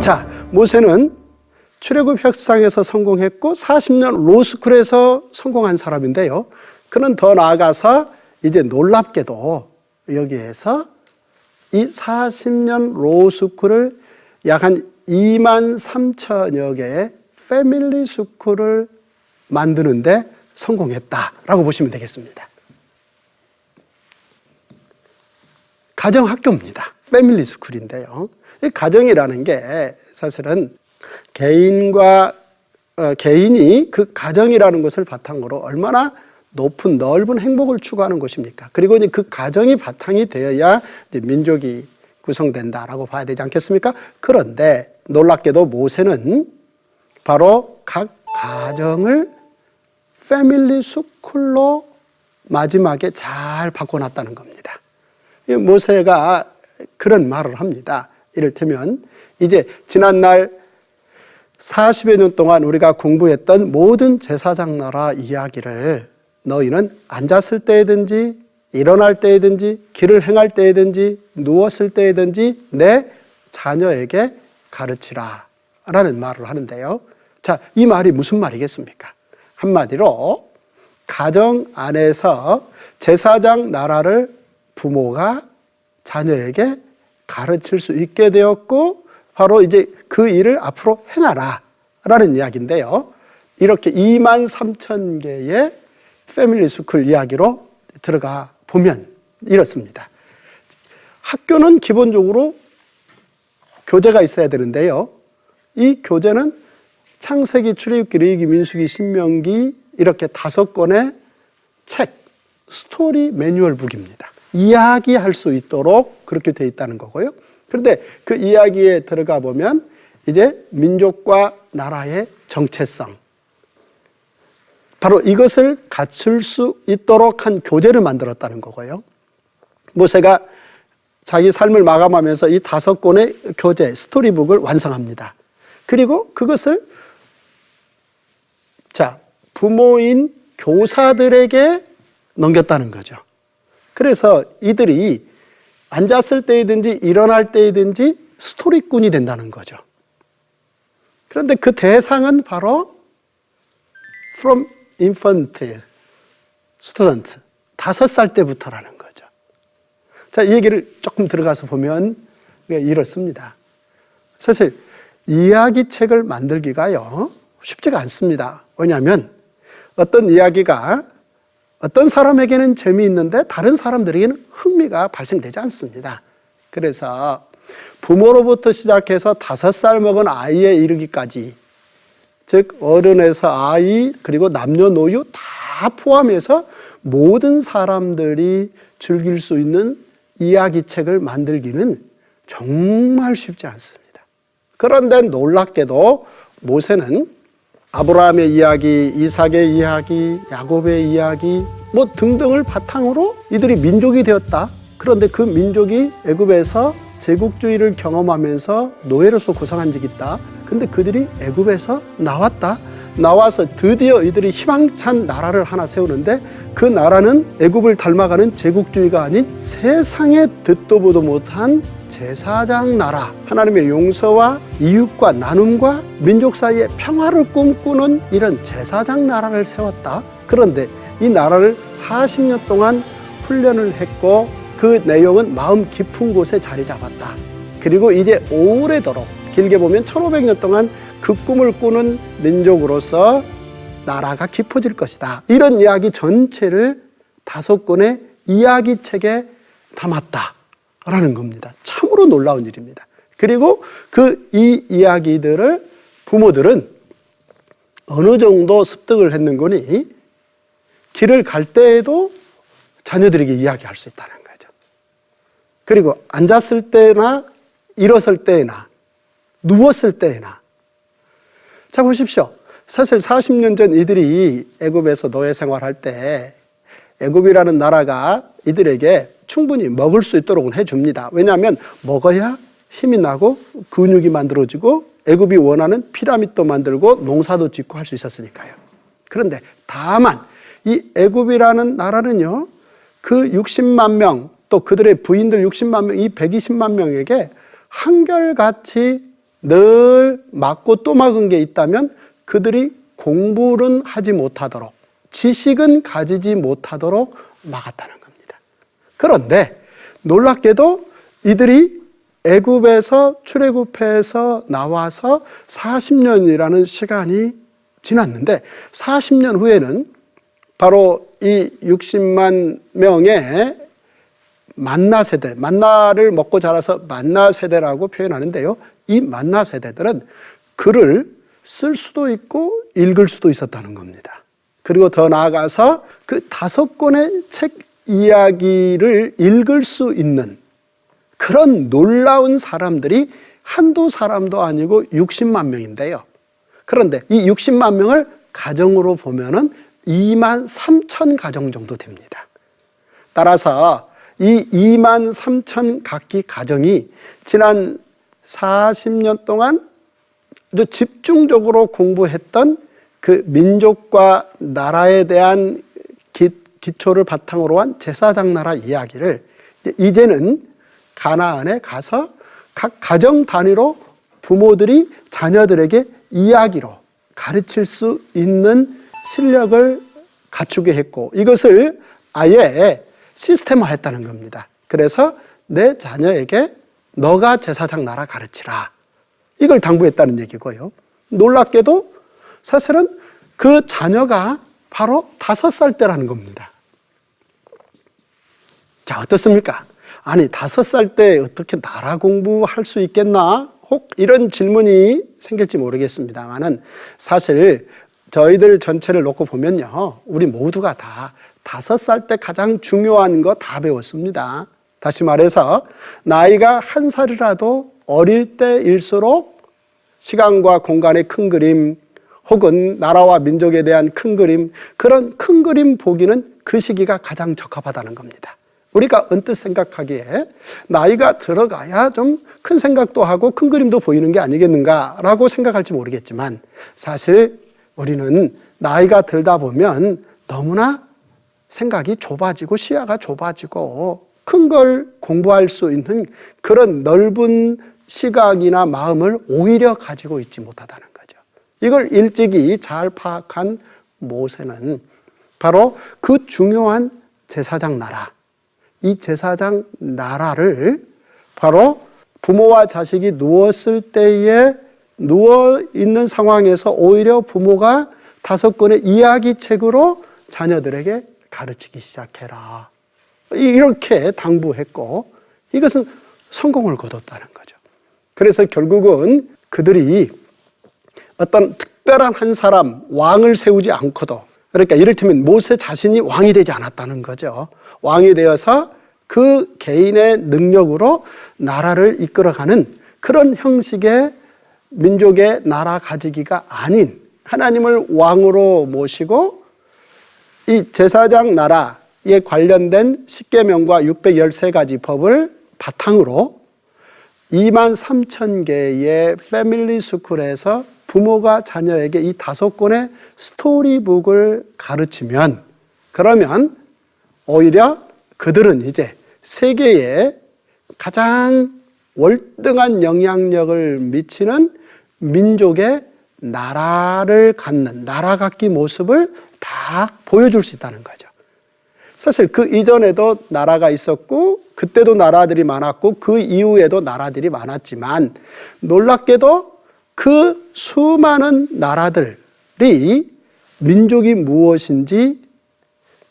자, 모세는 출애굽 협상에서 성공했고 40년 로스쿨에서 성공한 사람인데요. 그는 더 나아가서 이제 놀랍게도 여기에서 이 40년 로스쿨을 약 한 2만 3천여 개의 패밀리 스쿨을 만드는데 성공했다라고 보시면 되겠습니다. 가정학교입니다. 패밀리 스쿨인데요. 이 가정이라는 게 사실은 개인과 어, 개인이 그 가정이라는 것을 바탕으로 얼마나 높은 넓은 행복을 추구하는 것입니까? 그리고 이제 그 가정이 바탕이 되어야 민족이 구성된다라고 봐야 되지 않겠습니까? 그런데 놀랍게도 모세는 바로 각 가정을 패밀리 스쿨로 마지막에 잘 바꿔놨다는 겁니다. 이 모세가 그런 말을 합니다. 이를테면 이제 지난날 40여 년 동안 우리가 공부했던 모든 제사장 나라 이야기를 너희는 앉았을 때든지 일어날 때든지 길을 행할 때든지 누웠을 때든지 내 자녀에게 가르치라 라는 말을 하는데요. 자, 이 말이 무슨 말이겠습니까? 한마디로 가정 안에서 제사장 나라를 부모가 자녀에게 가르칠 수 있게 되었고 바로 이제 그 일을 앞으로 행하라 라는 이야기인데요. 이렇게 2만 3천 개의 패밀리 스쿨 이야기로 들어가 보면 이렇습니다. 학교는 기본적으로 교재가 있어야 되는데요. 이 교재는 창세기, 출애굽기, 레위기, 민수기, 신명기 이렇게 다섯 권의 책, 스토리 매뉴얼 북입니다. 이야기할 수 있도록 그렇게 돼 있다는 거고요. 그런데 그 이야기에 들어가 보면 이제 민족과 나라의 정체성, 바로 이것을 갖출 수 있도록 한 교재를 만들었다는 거고요. 모세가 자기 삶을 마감하면서 이 다섯 권의 교재, 스토리북을 완성합니다. 그리고 그것을 자, 부모인 교사들에게 넘겼다는 거죠. 그래서 이들이 앉았을 때이든지 일어날 때이든지 스토리꾼이 된다는 거죠. 그런데 그 대상은 바로 from infant student 다섯 살 때부터라는 거죠. 자, 이 얘기를 조금 들어가서 보면 이렇습니다. 사실 이야기 책을 만들기가요 쉽지가 않습니다. 왜냐하면 어떤 이야기가 어떤 사람에게는 재미있는데 다른 사람들에게는 흥미가 발생되지 않습니다. 그래서 부모로부터 시작해서 다섯 살 먹은 아이에 이르기까지 즉 어른에서 아이 그리고 남녀노유 다 포함해서 모든 사람들이 즐길 수 있는 이야기책을 만들기는 정말 쉽지 않습니다. 그런데 놀랍게도 모세는 아브라함의 이야기, 이삭의 이야기, 야곱의 이야기 뭐 등등을 바탕으로 이들이 민족이 되었다. 그런데 그 민족이 애굽에서 제국주의를 경험하면서 노예로서 고생한 적이 있다. 근데 그들이 애굽에서 나왔다. 나와서 드디어 이들이 희망찬 나라를 하나 세우는데 그 나라는 애굽을 닮아가는 제국주의가 아닌 세상에 듣도 보도 못한 제사장 나라 하나님의 용서와 이웃과 나눔과 민족 사이의 평화를 꿈꾸는 이런 제사장 나라를 세웠다. 그런데 이 나라를 40년 동안 훈련을 했고 그 내용은 마음 깊은 곳에 자리 잡았다. 그리고 이제 오래도록 길게 보면 1500년 동안 그 꿈을 꾸는 민족으로서 나라가 깊어질 것이다. 이런 이야기 전체를 다섯 권의 이야기 책에 담았다. 라는 겁니다. 참으로 놀라운 일입니다. 그리고 그 이 이야기들을 부모들은 어느 정도 습득을 했는 거니 길을 갈 때에도 자녀들에게 이야기할 수 있다는 거죠. 그리고 앉았을 때나 일었을 때나 누웠을 때나 자 보십시오. 사실 40년 전 이들이 애굽에서 노예 생활할 때 애굽이라는 나라가 이들에게 충분히 먹을 수 있도록 해줍니다. 왜냐하면 먹어야 힘이 나고 근육이 만들어지고 애굽이 원하는 피라밋도 만들고 농사도 짓고 할 수 있었으니까요. 그런데 다만 이 애굽이라는 나라는요. 그 60만 명 또 그들의 부인들 60만 명, 이 120만 명에게 한결같이 늘 맞고 또 막은 게 있다면 그들이 공부는 하지 못하도록 지식은 가지지 못하도록 막았다는 겁니다. 그런데 놀랍게도 이들이 애굽에서 출애굽해서 나와서 40년이라는 시간이 지났는데 40년 후에는 바로 이 60만 명의 만나 세대, 만나를 먹고 자라서 만나 세대라고 표현하는데요. 이 만나 세대들은 글을 쓸 수도 있고 읽을 수도 있었다는 겁니다. 그리고 더 나아가서 그 다섯 권의 책 이야기를 읽을 수 있는 그런 놀라운 사람들이 한두 사람도 아니고 60만 명인데요. 그런데 이 60만 명을 가정으로 보면은 2만 3천 가정 정도 됩니다. 따라서 이 2만 3천 각기 가정이 지난 40년 동안 아주 집중적으로 공부했던 그 민족과 나라에 대한 기, 기초를 바탕으로 한 제사장 나라 이야기를 이제는 가나안에 가서 각 가정 단위로 부모들이 자녀들에게 이야기로 가르칠 수 있는 실력을 갖추게 했고 이것을 아예 시스템화했다는 겁니다. 그래서 내 자녀에게 너가 제사장 나라 가르치라. 이걸 당부했다는 얘기고요. 놀랍게도 사실은 그 자녀가 바로 다섯 살 때라는 겁니다. 자, 어떻습니까? 아니, 다섯 살 때 어떻게 나라 공부할 수 있겠나? 혹 이런 질문이 생길지 모르겠습니다만은 사실 저희들 전체를 놓고 보면요. 우리 모두가 다 다섯 살 때 가장 중요한 거 다 배웠습니다. 다시 말해서 나이가 한 살이라도 어릴 때일수록 시간과 공간의 큰 그림 혹은 나라와 민족에 대한 큰 그림 그런 큰 그림 보기는 그 시기가 가장 적합하다는 겁니다. 우리가 언뜻 생각하기에 나이가 들어가야 좀 큰 생각도 하고 큰 그림도 보이는 게 아니겠는가라고 생각할지 모르겠지만 사실 우리는 나이가 들다 보면 너무나 생각이 좁아지고 시야가 좁아지고 큰 걸 공부할 수 있는 그런 넓은 시각이나 마음을 오히려 가지고 있지 못하다는 거죠. 이걸 일찍이 잘 파악한 모세는 바로 그 중요한 제사장 나라, 이 제사장 나라를 바로 부모와 자식이 누웠을 때에 누워 있는 상황에서 오히려 부모가 다섯 권의 이야기 책으로 자녀들에게 가르치기 시작해라. 이렇게 당부했고 이것은 성공을 거뒀다는 거죠. 그래서 결국은 그들이 어떤 특별한 한 사람, 왕을 세우지 않고도 그러니까 이를테면 모세 자신이 왕이 되지 않았다는 거죠. 왕이 되어서 그 개인의 능력으로 나라를 이끌어가는 그런 형식의 민족의 나라 가지기가 아닌 하나님을 왕으로 모시고 이 제사장 나라에 관련된 십계명과 613가지 법을 바탕으로 2만 3천 개의 패밀리 스쿨에서 부모가 자녀에게 이 다섯 권의 스토리북을 가르치면 그러면 오히려 그들은 이제 세계에 가장 월등한 영향력을 미치는 민족의 나라를 갖는 나라 갖기 모습을 다 보여줄 수 있다는 거죠. 사실 그 이전에도 나라가 있었고 그때도 나라들이 많았고 그 이후에도 나라들이 많았지만 놀랍게도 그 수많은 나라들이 민족이 무엇인지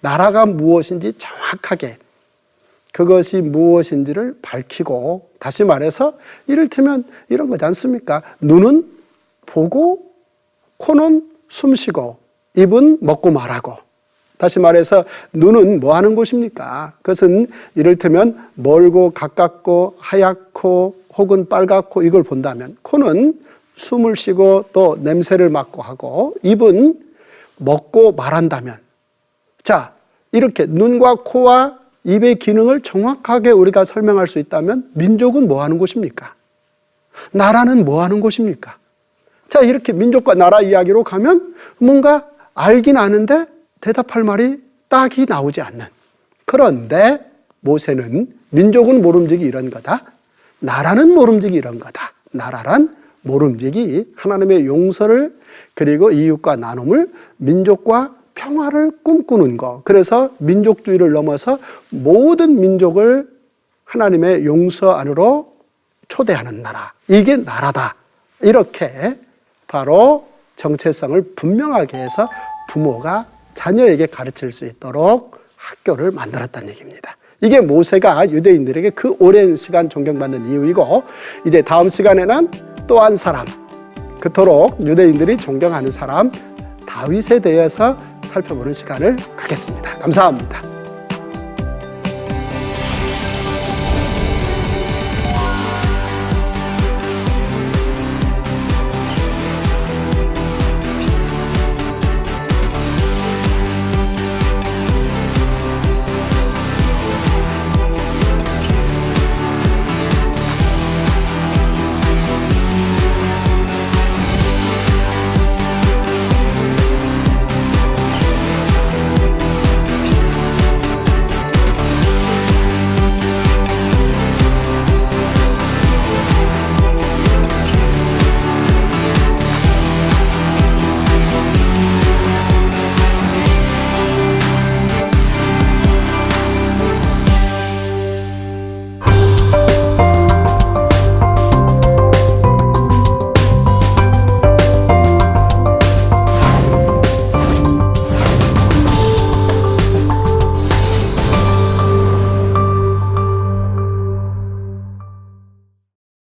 나라가 무엇인지 정확하게 그것이 무엇인지를 밝히고 다시 말해서 이를테면 이런 거지 않습니까? 눈은 보고 코는 숨쉬고 입은 먹고 말하고 다시 말해서 눈은 뭐 하는 곳입니까? 그것은 이를테면 멀고 가깝고 하얗고 혹은 빨갛고 이걸 본다면 코는 숨을 쉬고 또 냄새를 맡고 하고 입은 먹고 말한다면 자 이렇게 눈과 코와 입의 기능을 정확하게 우리가 설명할 수 있다면 민족은 뭐 하는 곳입니까? 나라는 뭐 하는 곳입니까? 자, 이렇게 민족과 나라 이야기로 가면 뭔가 알긴 아는데 대답할 말이 딱이 나오지 않는. 그런데 모세는 민족은 모름지기 이런 거다. 나라는 모름지기 이런 거다. 나라란 모름지기 하나님의 용서를 그리고 이웃과 나눔을 민족과 평화를 꿈꾸는 것. 그래서 민족주의를 넘어서 모든 민족을 하나님의 용서 안으로 초대하는 나라. 이게 나라다. 이렇게 바로 정체성을 분명하게 해서 부모가 자녀에게 가르칠 수 있도록 학교를 만들었다는 얘기입니다. 이게 모세가 유대인들에게 그 오랜 시간 존경받는 이유이고 이제 다음 시간에는 또 한 사람 그토록 유대인들이 존경하는 사람 다윗에 대해서 살펴보는 시간을 갖겠습니다. 감사합니다.